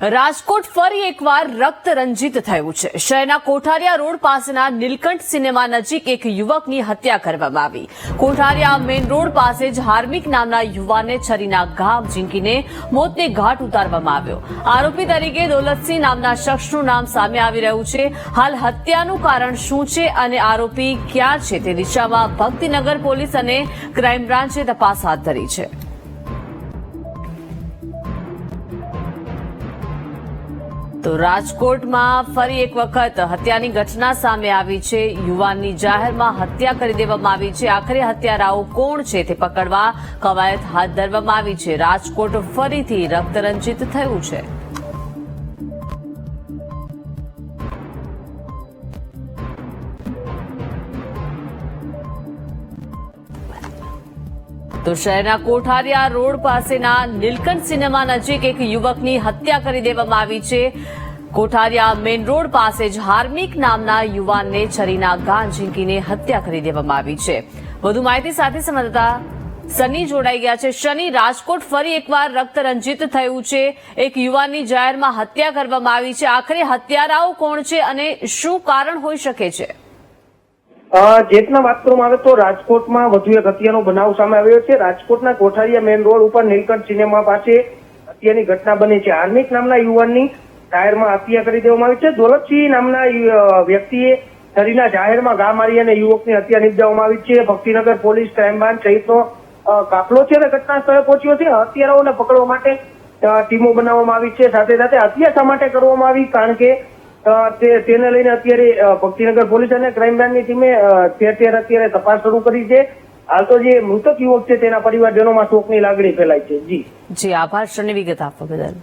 રાજકોટ ફરી એકવાર રક્ત રંજિત થયું છે. શહેરના કોઠારિયા રોડ પાસેના નીલકંઠ સિનેમા નજીક એક યુવકની હત્યા કરવામાં આવી. કોઠારિયા મેઇન રોડ પાસે જ હાર્મિક નામના યુવાનને છરીના ઘા ઝીંકીને મોતને ઘાટ ઉતારવામાં આવ્યો. આરોપી તરીકે દોલતસિંહ નામના શખ્સનું નામ સામે આવી રહ્યું છે. હાલ હત્યાનું કારણ શું છે અને આરોપી ક્યાં છે તે દિશામાં ભક્તિનગર પોલીસ અને ક્રાઇમ બ્રાન્ચે તપાસ હાથ ધરી છે. તો રાજકોટમાં ફરી એક વખત હત્યાની ઘટના સામે આવી છે. યુવાનની જાહેરમાં હત્યા કરી દેવામાં આવી છે. આખરે હત્યારાઓ કોણ છે તે પકડવા કવાયત હાથ ધરવામાં આવી છે. રાજકોટ ફરીથી રક્તરંજિત થયું છે. તો શહેરના કોઠારિયા રોડ પાસેના નીલકંઠ સિનેમા નજીક એક યુવકની હત્યા કરી દેવામાં આવી છે. કોઠારિયા મેઇન રોડ પાસે જ હાર્મિક નામના યુવાનને છરીના ઘા ઝીંકીને હત્યા કરી દેવામાં આવી છે. વધુ માહિતી સાથે સંવાદદાતા સની જોડાઈ ગયા છે. શનિ રાજકોટ ફરી એકવાર રક્તરંજિત થયું છે. એક યુવાનની જાહેરમાં હત્યા કરવામાં આવી છે. આખરે હત્યારાઓ કોણ છે અને શું કારણ હોઈ શકે છે? જેટના વાત કરવામાં આવે તો રાજકોટમાં વધુ એક હત્યાનો બનાવ સામે આવ્યો છે. રાજકોટના કોઠારિયા મેઇન રોડ ઉપર નીલકંઠ સિનેમા પાસે હત્યાની ઘટના બની છે. હાર્મિક નામના યુવાનની જાહેરમાં હત્યા કરી દેવામાં આવી છે. દોલતસિંહ નામના વ્યક્તિએ શરીરના જાહેરમાં ઘા મારી અને યુવકની હત્યા નિપજાવવામાં આવી છે. ભક્તિનગર પોલીસ ક્રાઇમ બ્રાન્ચ સહિતનો કાફલો છે અને ઘટના સ્થળે પહોંચ્યો છે. હત્યારાઓને પકડવા માટે ટીમો બનાવવામાં આવી છે. સાથે સાથે હત્યા શા માટે કરવામાં આવી? કારણ કે તેને લઈને અત્યારે ભક્તિનગર પોલીસ અને ક્રાઇમ બ્રાન્ચની ટીમે ઠેર ઠેર અત્યારે તપાસ શરૂ કરી છે. હાલ તો જે મૃતક યુવક છે તેના પરિવારજનોમાં શોકની લાગણી ફેલાય છે. જી. જી, આભાર. શનિ વિગત આપવા બદલ